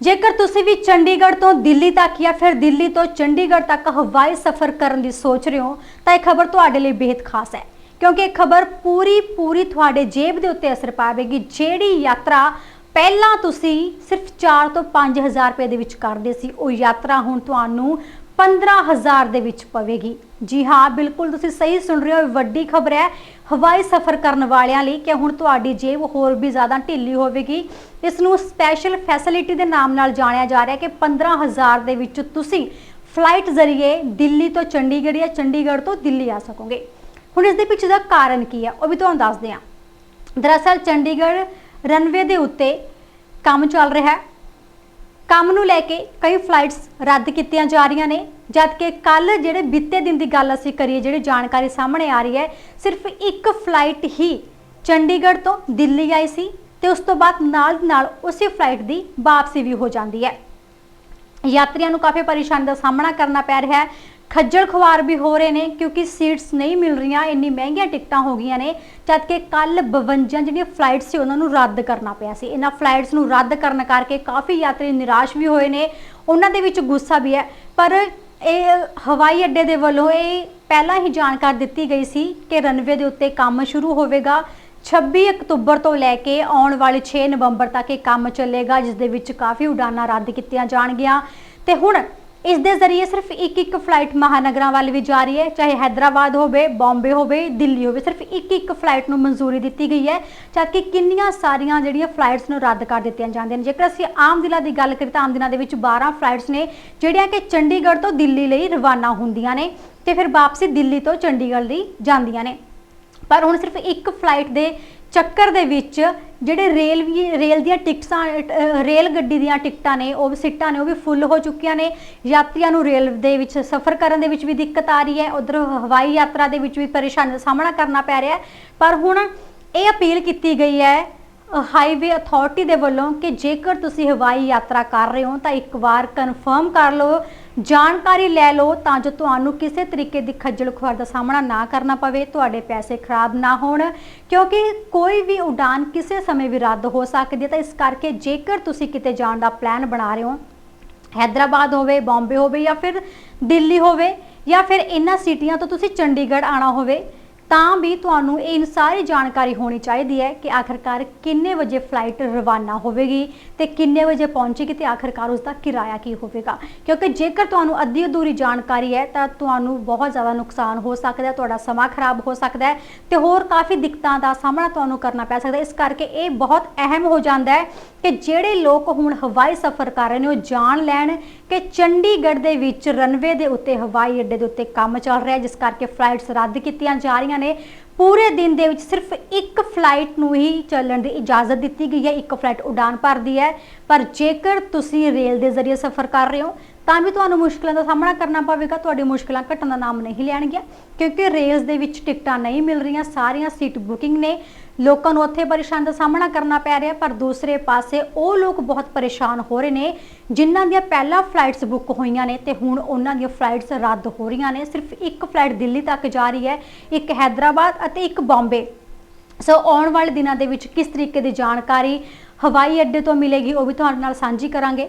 ਜੇਕਰ ਤੁਸੀਂ ਵੀ ਚੰਡੀਗੜ੍ਹ ਤੋਂ ਦਿੱਲੀ ਤੱਕ ਜਾਂ ਫਿਰ ਦਿੱਲੀ ਤੋਂ ਚੰਡੀਗੜ੍ਹ ਤੱਕ ਹਵਾਈ ਸਫ਼ਰ ਕਰਨ ਦੀ ਸੋਚ ਰਹੇ ਹੋ, ਤਾਂ ਇਹ ਖਬਰ ਤੁਹਾਡੇ ਲਈ ਬੇਹੱਦ ਖਾਸ ਹੈ। ਕਿਉਂਕਿ ਇਹ ਖਬਰ ਪੂਰੀ ਪੂਰੀ ਤੁਹਾਡੇ ਜੇਬ ਦੇ ਉੱਤੇ ਅਸਰ ਪਾਵੇਗੀ। ਜਿਹੜੀ ਯਾਤਰਾ ਪਹਿਲਾਂ ਤੁਸੀਂ ਸਿਰਫ 4 ਤੋਂ 5000 ਰੁਪਏ ਦੇ ਵਿੱਚ ਕਰਦੇ ਸੀ, ਉਹ ਯਾਤਰਾ ਹੁਣ ਤੁਹਾਨੂੰ 15000 ਦੇ ਵਿੱਚ ਪਵੇਗੀ। ਜੀ ਹਾਂ, ਬਿਲਕੁਲ ਤੁਸੀਂ ਸਹੀ ਸੁਣ ਰਹੇ ਹੋ, ਇਹ ਵੱਡੀ ਖਬਰ ਹੈ। ਹਵਾਈ ਸਫ਼ਰ ਕਰਨ ਵਾਲਿਆਂ ਲਈ ਕਿ ਹੁਣ ਤੁਹਾਡੀ ਜੇਬ ਹੋਰ ਵੀ ਜ਼ਿਆਦਾ ਢਿੱਲੀ ਹੋਵੇਗੀ। ਇਸ ਨੂੰ ਸਪੈਸ਼ਲ ਫੈਸਿਲਿਟੀ ਦੇ ਨਾਮ ਨਾਲ ਜਾਣਿਆ ਜਾ ਰਿਹਾ ਹੈ ਕਿ 15000 ਦੇ ਵਿੱਚ ਤੁਸੀਂ ਫਲਾਈਟ ਜ਼ਰੀਏ ਦਿੱਲੀ ਤੋਂ ਚੰਡੀਗੜ੍ਹ ਜਾਂ ਚੰਡੀਗੜ੍ਹ ਤੋਂ ਦਿੱਲੀ ਆ ਸਕੋਗੇ। ਹੁਣ ਇਸ ਦੇ ਪਿੱਛੇ ਦਾ ਕਾਰਨ ਕੀ ਹੈ ਉਹ ਵੀ ਤੁਹਾਨੂੰ ਦੱਸਦੇ ਹਾਂ। ਦਰਅਸਲ ਚੰਡੀਗੜ੍ਹ ਰਨਵੇ ਦੇ ਉੱਤੇ ਕੰਮ ਚੱਲ ਰਿਹਾ ਹੈ। ਕੰਮ ਨੂੰ ਲੈ ਕੇ ਕਈ ਫਲਾਈਟਸ ਰੱਦ ਕੀਤੀਆਂ ਜਾ ਰਹੀਆਂ ਨੇ, ਜਦਕਿ ਕੱਲ ਜਿਹੜੇ ਬੀਤੇ ਦਿਨ ਦੀ ਗੱਲ ਅਸੀਂ ਕਰੀਏ, ਜਿਹੜੀ ਜਾਣਕਾਰੀ ਸਾਹਮਣੇ ਆ ਰਹੀ ਹੈ, ਸਿਰਫ ਇੱਕ ਫਲਾਈਟ ਹੀ ਚੰਡੀਗੜ੍ਹ ਤੋਂ ਦਿੱਲੀ ਆਈ ਸੀ ਤੇ ਉਸ ਤੋਂ ਬਾਅਦ ਨਾਲ ਦੀ ਨਾਲ ਉਸੇ ਫਲਾਈਟ ਦੀ ਵਾਪਸੀ ਵੀ ਹੋ ਜਾਂਦੀ ਹੈ। ਯਾਤਰੀਆਂ ਨੂੰ ਕਾਫੀ ਪਰੇਸ਼ਾਨੀ ਦਾ ਸਾਹਮਣਾ ਕਰਨਾ ਪੈ ਰਿਹਾ ਹੈ। ਖੱਜਲ ਖੁਆਰ ਵੀ ਹੋ ਰਹੇ ਨੇ ਕਿਉਂਕਿ ਸੀਟਸ ਨਹੀਂ ਮਿਲ ਰਹੀਆਂ, ਇੰਨੀ ਮਹਿੰਗੀਆਂ ਟਿਕਟਾਂ ਹੋ ਗਈਆਂ ਨੇ, ਜਦ ਕਿ ਕੱਲ 52 ਜਿਹੜੀਆਂ ਫਲਾਈਟਸ ਸੀ ਉਹਨਾਂ ਨੂੰ ਰੱਦ ਕਰਨਾ ਪਿਆ ਸੀ। ਇਹਨਾਂ ਫਲਾਈਟਸ ਨੂੰ ਰੱਦ ਕਰਨ ਕਰਕੇ ਕਾਫੀ ਯਾਤਰੀ ਨਿਰਾਸ਼ ਵੀ ਹੋਏ ਨੇ, ਉਹਨਾਂ ਦੇ ਵਿੱਚ ਗੁੱਸਾ ਵੀ ਹੈ। ਪਰ ਇਹ ਹਵਾਈ ਅੱਡੇ ਦੇ ਵੱਲੋਂ ਇਹ ਪਹਿਲਾਂ ਹੀ ਜਾਣਕਾਰੀ ਦਿੱਤੀ ਗਈ ਸੀ ਕਿ ਰਨਵੇ ਦੇ ਉੱਤੇ ਕੰਮ ਸ਼ੁਰੂ ਹੋਵੇਗਾ। 26 ਅਕਤੂਬਰ ਤੋਂ ਲੈ ਕੇ ਆਉਣ ਵਾਲੇ 6 ਨਵੰਬਰ ਤੱਕ ਇਹ ਕੰਮ ਚੱਲੇਗਾ, ਜਿਸ ਦੇ ਵਿੱਚ ਕਾਫੀ ਉਡਾਨਾਂ ਰੱਦ ਕੀਤੀਆਂ ਜਾਣਗੀਆਂ। ਤੇ ਹੁਣ ਇਸ ਦੇ ਜ਼ਰੀਏ ਸਿਰਫ ਇੱਕ ਇੱਕ ਫਲਾਈਟ ਮਹਾਨਗਰਾਂ ਵੱਲ ਵੀ ਜਾ ਰਹੀ ਹੈ, ਚਾਹੇ ਹైదరాబాద్ ਹੋਵੇ, ਬੰਬੇ ਹੋਵੇ, ਦਿੱਲੀ ਹੋਵੇ, ਸਿਰਫ ਇੱਕ ਇੱਕ ਫਲਾਈਟ ਨੂੰ ਮਨਜ਼ੂਰੀ ਦਿੱਤੀ ਗਈ ਹੈ ਜਦਕਿ ਕਿੰਨੀਆਂ ਸਾਰੀਆਂ ਜਿਹੜੀਆਂ ਫਲਾਈਟਸ ਨੂੰ ਰੱਦ ਕਰ ਦਿੱਤੀਆਂ ਜਾਂਦੀਆਂ ਨੇ। ਜੇਕਰ ਅਸੀਂ ਆਮ ਦਿਨਾਂ ਦੀ ਗੱਲ ਕਰੀਏ ਤਾਂ ਆਮ ਦਿਨਾਂ ਦੇ ਵਿੱਚ 12 ਫਲਾਈਟਸ ਨੇ, ਜਿਹੜੀਆਂ ਕਿ ਚੰਡੀਗੜ੍ਹ ਤੋਂ ਦਿੱਲੀ ਲਈ ਰਵਾਨਾ ਹੁੰਦੀਆਂ ਨੇ ਤੇ ਫਿਰ ਵਾਪਸੀ ਦਿੱਲੀ ਤੋਂ ਚੰਡੀਗੜ੍ਹ ਲਈ ਜਾਂਦੀਆਂ ਨੇ। ਪਰ ਹੁਣ ਸਿਰਫ ਇੱਕ ਫਲਾਈਟ ਦੇ ਚੱਕਰ ਦੇ ਵਿੱਚ ਜਿਹੜੇ ਰੇਲ ਵੀ, ਰੇਲ ਦੀਆਂ ਟਿਕਟਾਂ ਰੇਲ ਗੱਡੀ ਦੀਆਂ ਟਿਕਟਾਂ ਨੇ, ਉਹ ਵੀ ਸੀਟਾਂ ਨੇ, ਉਹ ਵੀ ਫੁੱਲ ਹੋ ਚੁੱਕੀਆਂ ਨੇ। ਯਾਤਰੀਆਂ ਨੂੰ ਰੇਲ ਦੇ ਵਿੱਚ ਸਫ਼ਰ ਕਰਨ ਦੇ ਵਿੱਚ ਵੀ ਦਿੱਕਤ ਆ ਰਹੀ ਹੈ। ਉਧਰ ਹਵਾਈ ਯਾਤਰਾ ਦੇ ਵਿੱਚ ਵੀ ਪਰੇਸ਼ਾਨੀ ਦਾ ਸਾਹਮਣਾ ਕਰਨਾ ਪੈ ਰਿਹਾ ਹੈ। ਪਰ ਹੁਣ ਇਹ ਅਪੀਲ ਕੀਤੀ ਗਈ ਹੈ ਹਾਈਵੇ ਅਥਾਰਟੀ ਦੇ ਵੱਲੋਂ ਕਿ ਜੇਕਰ ਤੁਸੀਂ ਹਵਾਈ ਯਾਤਰਾ ਕਰ ਰਹੇ ਹੋ ਤਾਂ ਇੱਕ ਵਾਰ ਕਨਫਰਮ ਕਰ ਲਓ, ਜਾਣਕਾਰੀ ਲੈ ਲਓ ਤਾਂ ਜੋ ਤੁਹਾਨੂੰ ਕਿਸੇ ਤਰੀਕੇ ਦੀ ਖੱਜਲ ਖੁਆਰ ਦਾ ਸਾਹਮਣਾ ਨਾ ਕਰਨਾ ਪਵੇ, ਤੁਹਾਡੇ ਪੈਸੇ ਖਰਾਬ ਨਾ ਹੋਣ, ਕਿਉਂਕਿ ਕੋਈ ਵੀ ਉਡਾਨ ਕਿਸੇ ਸਮੇਂ ਵੀ ਰੱਦ ਹੋ ਸਕਦੀ ਹੈ। ਤਾਂ ਇਸ ਕਰਕੇ ਜੇਕਰ ਤੁਸੀਂ ਕਿਤੇ ਜਾਣ ਦਾ ਪਲਾਨ ਬਣਾ ਰਹੇ ਹੋ, ਹੈਦਰਾਬਾਦ ਹੋਵੇ, ਬੰਬੇ ਹੋਵੇ ਜਾਂ ਫਿਰ ਦਿੱਲੀ ਹੋਵੇ ਜਾਂ ਫਿਰ ਇਹਨਾਂ ਸਿਟੀਆਂ ਤੋਂ ਤੁਸੀਂ ਚੰਡੀਗੜ੍ਹ ਆਣਾ ਹੋਵੇ ਤਾਂ ਵੀ ਤੁਹਾਨੂੰ ਇਹ ਸਾਰੀ ਜਾਣਕਾਰੀ ਹੋਣੀ ਚਾਹੀਦੀ ਹੈ ਕਿ ਆਖਰਕਾਰ ਕਿੰਨੇ ਵਜੇ ਫਲਾਈਟ ਰਵਾਨਾ ਹੋਵੇਗੀ ਤੇ ਕਿੰਨੇ ਵਜੇ ਪਹੁੰਚੇਗੀ ਤੇ ਆਖਰਕਾਰ ਉਸ ਦਾ ਕਿਰਾਇਆ ਕੀ ਹੋਵੇਗਾ। ਕਿਉਂਕਿ ਜੇਕਰ ਤੁਹਾਨੂੰ ਅੱਧੀ ਅਧੂਰੀ ਜਾਣਕਾਰੀ ਹੈ ਤਾਂ ਤੁਹਾਨੂੰ ਬਹੁਤ ਜ਼ਿਆਦਾ ਨੁਕਸਾਨ ਹੋ ਸਕਦਾ ਹੈ, ਤੁਹਾਡਾ ਸਮਾਂ ਖਰਾਬ ਹੋ ਸਕਦਾ ਹੈ ਤੇ ਹੋਰ ਕਾਫੀ ਦਿੱਕਤਾਂ ਦਾ ਸਾਹਮਣਾ ਤੁਹਾਨੂੰ ਕਰਨਾ ਪੈ ਸਕਦਾ ਇਸ ਕਰਕੇ ਇਹ ਬਹੁਤ ਅਹਿਮ ਹੋ ਜਾਂਦਾ ਹੈ ਕਿ ਜਿਹੜੇ ਲੋਕ ਹੁਣ ਹਵਾਈ ਸਫ਼ਰ ਕਰ ਰਹੇ ਨੇ, ਉਹ ਜਾਣ ਲੈਣ ਕਿ ਚੰਡੀਗੜ੍ਹ ਦੇ ਵਿੱਚ ਰਨਵੇ ਦੇ ਉੱਤੇ ਹਵਾਈ ਅੱਡੇ ਦੇ ਉੱਤੇ ਕੰਮ ਚੱਲ ਰਿਹਾ ਜਿਸ ਕਰਕੇ ਫਲਾਈਟਸ ਰੱਦ ਕੀਤੀਆਂ ਜਾ ਰਹੀਆਂ ਨੇ ਪੂਰੇ ਦਿਨ ਦੇ ਵਿੱਚ ਸਿਰਫ ਇੱਕ ਫਲਾਈਟ ਨੂੰ ਹੀ ਚੱਲਣ ਦੀ ਇਜਾਜ਼ਤ ਦਿੱਤੀ ਗਈ ਹੈ, ਇੱਕ ਫਲਾਈਟ ਉਡਾਨ ਭਰਦੀ ਹੈ। ਪਰ ਜੇਕਰ ਤੁਸੀਂ ਰੇਲ ਦੇ ਜ਼ਰੀਏ ਸਫ਼ਰ ਕਰ ਰਹੇ ਹੋ, ਤਾਂ ਵੀ ਤੁਹਾਨੂੰ ਮੁਸ਼ਕਲਾਂ ਦਾ ਸਾਹਮਣਾ ਕਰਨਾ ਪਵੇਗਾ। ਤੁਹਾਡੀ ਮੁਸ਼ਕਲਾਂ ਘਟਣ ਦਾ ਨਾਮ ਨਹੀਂ ਲੈਣਗੀਆਂ, ਕਿਉਂਕਿ ਰੇਲਸ ਦੇ ਵਿੱਚ ਟਿਕਟਾਂ ਨਹੀਂ ਮਿਲ ਰਹੀਆਂ, ਸਾਰੀਆਂ ਸੀਟ ਬੁਕਿੰਗ ਨੇ। ਲੋਕਾਂ ਨੂੰ ਉੱਥੇ ਪਰੇਸ਼ਾਨ ਦਾ ਸਾਹਮਣਾ ਕਰਨਾ ਪੈ ਰਿਹਾ, ਪਰ ਦੂਸਰੇ ਪਾਸੇ ਉਹ ਲੋਕ ਬਹੁਤ ਪਰੇਸ਼ਾਨ ਹੋ ਰਹੇ ਨੇ, ਜਿਨ੍ਹਾਂ ਦੀਆਂ ਪਹਿਲਾਂ ਫਲਾਈਟਸ ਬੁੱਕ ਹੋਈਆਂ ਨੇ ਤੇ ਹੁਣ ਉਹਨਾਂ ਦੀਆਂ ਫਲਾਈਟਸ ਰੱਦ ਹੋ ਰਹੀਆਂ ਨੇ। ਸਿਰਫ ਇੱਕ ਫਲਾਈਟ ਦਿੱਲੀ ਤੱਕ ਜਾ ਰਹੀ ਹੈ, ਇੱਕ ਹైదరాబాద్ ਅਤੇ ਇੱਕ ਬੰਬੇ। ਸੋ ਆਉਣ ਵਾਲੇ ਦਿਨਾਂ ਦੇ ਵਿੱਚ ਕਿਸ ਤਰੀਕੇ ਦੀ ਜਾਣਕਾਰੀ ਹਵਾਈ ਅੱਡੇ ਤੋਂ ਮਿਲੇਗੀ, ਉਹ ਵੀ ਤੁਹਾਡੇ ਨਾਲ ਸਾਂਝੀ ਕਰਾਂਗੇ।